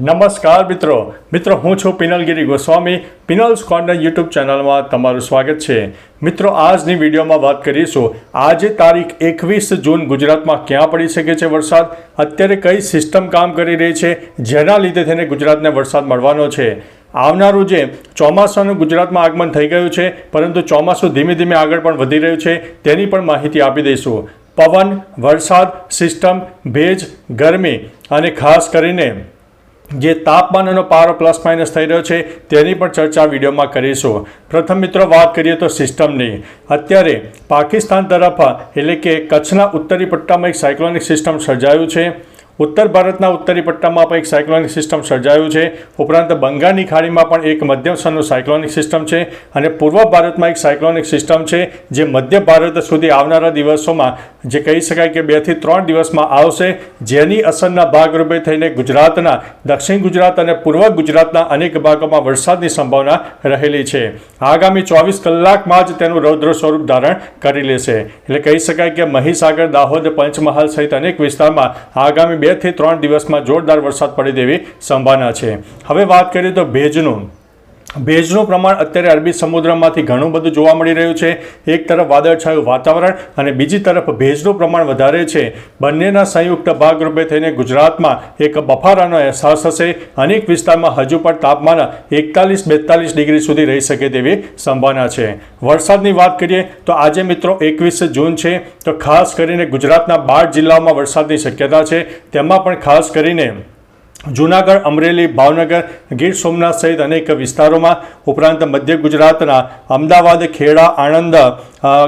નમસ્કાર મિત્રો. મિત્રો, હું છું પિનલગીરી ગોસ્વામી. પિનલ્સ કોર્નર યુટ્યુબ ચેનલમાં તમારું સ્વાગત છે. મિત્રો, આજની વિડીયોમાં વાત કરીશું. આજે તારીખ એકવીસ જૂન ગુજરાતમાં ક્યાં પડી શકે છે વરસાદ? અત્યારે કઈ સિસ્ટમ કામ કરી રહી છે? જેના લીધે થઈને ગુજરાતને વરસાદ મળવાનો છે? આવનારું જે ચોમાસાનું ગુજરાતમાં આગમન થઈ ગયું છે, પરંતુ ચોમાસું ધીમે ધીમે આગળ પણ વધી રહ્યું છે, તેની પણ માહિતી આપી દઈશું. પવન, વરસાદ, સિસ્ટમ, ભેજ, ગરમી અને ખાસ કરીને જે તાપમાનનો પારો પ્લસ માઇનસ થઈ રહ્યો છે, તેની પણ ચર્ચા વિડીયોમાં કરીશું. પ્રથમ મિત્રો વાત કરીએ તો સિસ્ટમની. અત્યારે પાકિસ્તાન તરફ, એટલે કે કચ્છના ઉત્તરી પટ્ટામાં એક સાયક્લોનિક સિસ્ટમ સર્જાયું છે. ઉત્તર ભારતના ઉત્તરી પટ્ટામાં પણ એક સાયક્લોનિક સિસ્ટમ સર્જાયું છે. ઉપરાંત બંગાળની ખાડીમાં પણ એક મધ્યમ સ્તરનું સાયક્લોનિક સિસ્ટમ છે અને પૂર્વ ભારતમાં એક સાયક્લોનિક સિસ્ટમ છે જે મધ્ય ભારત સુધી આવનારા દિવસોમાં, જે કહી શકાય કે બેથી ત્રણ દિવસમાં આવશે, જેની અસરના ભાગરૂપે થઈને ગુજરાતના, દક્ષિણ ગુજરાત અને પૂર્વ ગુજરાતના અનેક ભાગોમાં વરસાદની સંભાવના રહેલી છે. આગામી ચોવીસ કલાકમાં જ તેનું રૌદ્ર સ્વરૂપ ધારણ કરી લેશે. એટલે કહી શકાય કે મહીસાગર, દાહોદ, પંચમહાલ સહિત અનેક વિસ્તારમાં આગામી બેથી ત્રણ દિવસમાં જોરદાર વરસાદ પડે તેવી સંભાવના છે. હવે વાત કરીએ તો ભેજનું. ભેજનું પ્રમાણ અત્યારે અરબી સમુદ્રમાંથી ઘણું બધું જોવા મળી રહ્યું છે. એક તરફ વાદળછાયું વાતાવરણ અને બીજી તરફ ભેજનું પ્રમાણ વધારે છે. બંનેના સંયુક્ત ભાગરૂપે થઈને ગુજરાતમાં એક બફારાનો અહેસાસ થશે. અનેક વિસ્તારમાં હજુ પણ તાપમાન એકતાલીસ બેતાલીસ ડિગ્રી સુધી રહી શકે તેવી સંભાવના છે. વરસાદની વાત કરીએ તો આજે મિત્રો એકવીસ જૂન છે. તો ખાસ કરીને ગુજરાતના બાર જિલ્લાઓમાં વરસાદની શક્યતા છે. તેમાં પણ ખાસ કરીને જૂનાગઢ અમરેલી ભાવનગર ગીર સોમનાથ સહિત અનેક વિસ્તારોમાં ઉપરાંત મધ્ય ગુજરાતના અમદાવાદ ખેડા આણંદ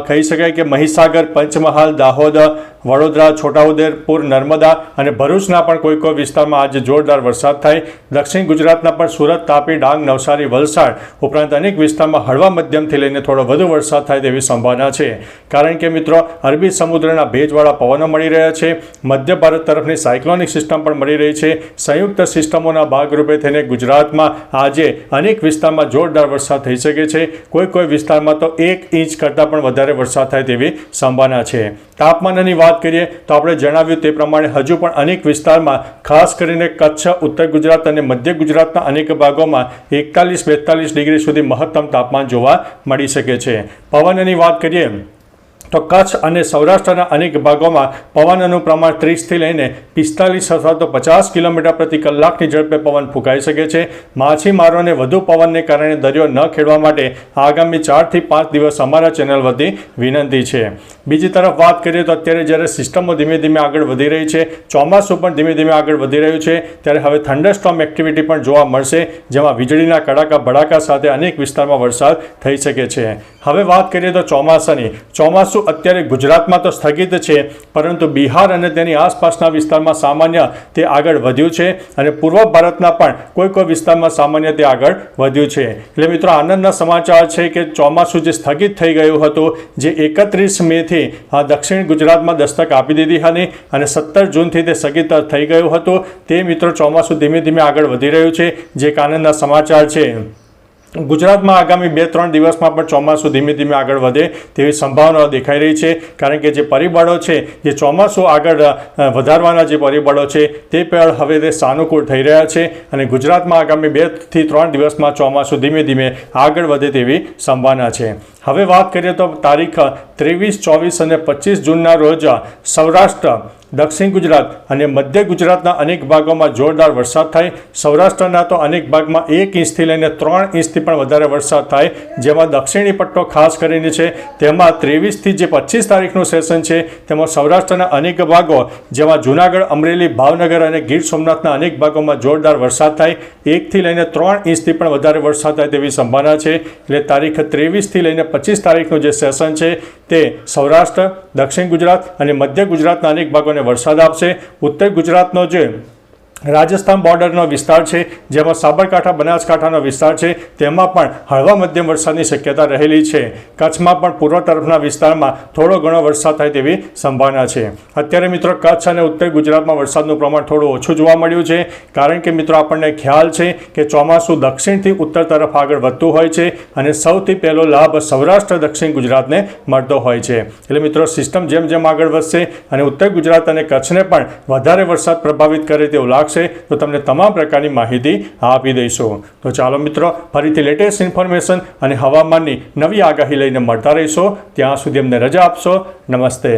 કહી શકાય કે મહીસાગર, પંચમહાલ, દાહોદ, વડોદરા, છોટાઉદેપુર, નર્મદા અને ભરૂચના પણ કોઈ કોઈ વિસ્તારમાં આજે જોરદાર વરસાદ થાય. દક્ષિણ ગુજરાતના પણ સુરત, તાપી, ડાંગ, નવસારી, વલસાડ ઉપરાંત અનેક વિસ્તારમાં હળવા મધ્યમથી લઈને થોડો વધુ વરસાદ થાય તેવી સંભાવના છે. કારણ કે મિત્રો, અરબી સમુદ્રના ભેજવાળા પવનો મળી રહ્યા છે. મધ્ય ભારત તરફની સાયક્લોનિક સિસ્ટમ પણ મળી રહી છે. સંયુક્ત સિસ્ટમોના ભાગરૂપે થઈને ગુજરાતમાં આજે અનેક વિસ્તારમાં જોરદાર વરસાદ થઈ શકે છે. કોઈ કોઈ વિસ્તારમાં તો એક ઇંચ કરતાં પણ વધારે વરસાદ થાય તેવી સંભાવના છે. તાપમાનની વાત કરીએ તો આપણે જણાવ્યું તે પ્રમાણે હજુ પણ અનેક વિસ્તારમાં, ખાસ કરીને કચ્છ, ઉત્તર ગુજરાત અને મધ્ય ગુજરાતના અનેક ભાગોમાં એકતાલીસ બેતાલીસ ડિગ્રી સુધી મહત્તમ તાપમાન જોવા મળી શકે છે. પવનની વાત કરીએ તો કચ્છ અને સૌરાષ્ટ્રના અનેક ભાગોમાં પવનનું પ્રમાણ ત્રીસથી લઈને પિસ્તાલીસ અથવા તો પચાસ કિલોમીટર પ્રતિ કલાકની ઝડપે પવન ફૂંકાઈ શકે છે. માછીમારોને વધુ પવનને કારણે દરિયો ન ખેડવા માટે આગામી ચારથી પાંચ દિવસ અમારા ચેનલ વતી વિનંતી છે. બીજી તરફ વાત કરીએ તો અત્યારે જ્યારે સિસ્ટમો ધીમે ધીમે આગળ વધી રહી છે, ચોમાસું પણ ધીમે ધીમે આગળ વધી રહ્યું છે, ત્યારે હવે થંડરસ્ટોમ એક્ટિવિટી પણ જોવા મળશે, જેમાં વીજળીના કડાકા ભડાકા સાથે અનેક વિસ્તારમાં વરસાદ થઈ શકે છે. હવે વાત કરીએ તો ચોમાસાની. ચોમાસું અત્યારે ગુજરાતમાં તો સ્થગિત છે, પરંતુ બિહાર અને તેની આસપાસના વિસ્તારમાં સામાન્ય તે આગળ વધ્યું છે અને પૂર્વ ભારતના પણ કોઈ કોઈ વિસ્તારમાં સામાન્ય તે આગળ વધ્યું છે. એટલે મિત્રો આનંદના સમાચાર છે કે ચોમાસું જે સ્થગિત થઈ ગયું હતું, જે એકત્રીસ મેથી દક્ષિણ ગુજરાતમાં દસ્તક આપી દીધી હતી અને સત્તર જૂનથી તે સ્થગિત થઈ ગયું હતું, તે મિત્રો ચોમાસું ધીમે ધીમે આગળ વધી રહ્યું છે, જે એક આનંદના સમાચાર છે. ગુજરાતમાં આગામી બે, ત્રણ દિવસમાં પણ ચોમાસું ધીમે ધીમે આગળ વધે તેવી સંભાવનાઓ દેખાઈ રહી છે. કારણ કે જે પરિબળો છે, જે ચોમાસું આગળ વધારવાના જે પરિબળો છે, તે પણ હવે તે સાનુકૂળ થઈ રહ્યા છે અને ગુજરાતમાં આગામી બેથી ત્રણ દિવસમાં ચોમાસું ધીમે ધીમે આગળ વધે તેવી સંભાવના છે. હવે વાત કરીએ તો તારીખ ત્રેવીસ, ચોવીસ અને પચીસ જૂનના રોજ સૌરાષ્ટ્ર, દક્ષિણ ગુજરાત અને મધ્ય ગુજરાતના અનેક ભાગોમાં જોરદાર વરસાદ થાય. સૌરાષ્ટ્રના તો અનેક ભાગમાં એક ઇંચથી લઈને ત્રણ ઇંચથી પણ વધારે વરસાદ થાય, જેમાં દક્ષિણી પટ્ટો ખાસ કરીને છે. તેમાં ત્રેવીસથી જે પચીસ તારીખનું સેશન છે, તેમાં સૌરાષ્ટ્રના અનેક ભાગો, જેમાં જૂનાગઢ, અમરેલી, ભાવનગર અને ગીર સોમનાથના અનેક ભાગોમાં જોરદાર વરસાદ થાય. એકથી લઈને ત્રણ ઇંચથી પણ વધારે વરસાદ થાય તેવી સંભાવના છે. એટલે તારીખ ત્રેવીસથી લઈને પચીસ તારીખનું જે સેશન છે તે સૌરાષ્ટ્ર, દક્ષિણ ગુજરાત અને મધ્ય ગુજરાતના અનેક ભાગોને વરસાદ આપશે. ઉત્તર ગુજરાતનો જે રાજસ્થાન બોર્ડરનો વિસ્તાર છે, જેમાં સાબરકાંઠા, બનાસકાંઠાનો વિસ્તાર છે, તેમાં પણ હળવા મધ્યમ વરસાદની શક્યતા રહેલી છે. કચ્છમાં પણ પૂર્વ તરફના વિસ્તારમાં થોડો ઘણો વરસાદ થાય તેવી સંભાવના છે. અત્યારે મિત્રો કચ્છ અને ઉત્તર ગુજરાતમાં વરસાદનું પ્રમાણ થોડું ઓછું જોવા મળ્યું છે, કારણ કે મિત્રો આપણને ખ્યાલ છે કે ચોમાસું દક્ષિણથી ઉત્તર તરફ આગળ વધતું હોય છે અને સૌથી પહેલો લાભ સૌરાષ્ટ્ર, દક્ષિણ ગુજરાતને મળતો હોય છે. એટલે મિત્રો સિસ્ટમ જેમ જેમ આગળ વધશે અને ઉત્તર ગુજરાત અને કચ્છને પણ વધારે વરસાદ પ્રભાવિત કરે તેવું લાગશે લાગશે તો તમને તમામ પ્રકારની માહિતી આપી દઈશું. તો ચાલો મિત્રો, ફરીથી લેટેસ્ટ ઇન્ફોર્મેશન અને હવામાનની નવી આગાહી લઈને મળતા રહીશો. ત્યાં સુધી અમને રજા આપશો. નમસ્તે.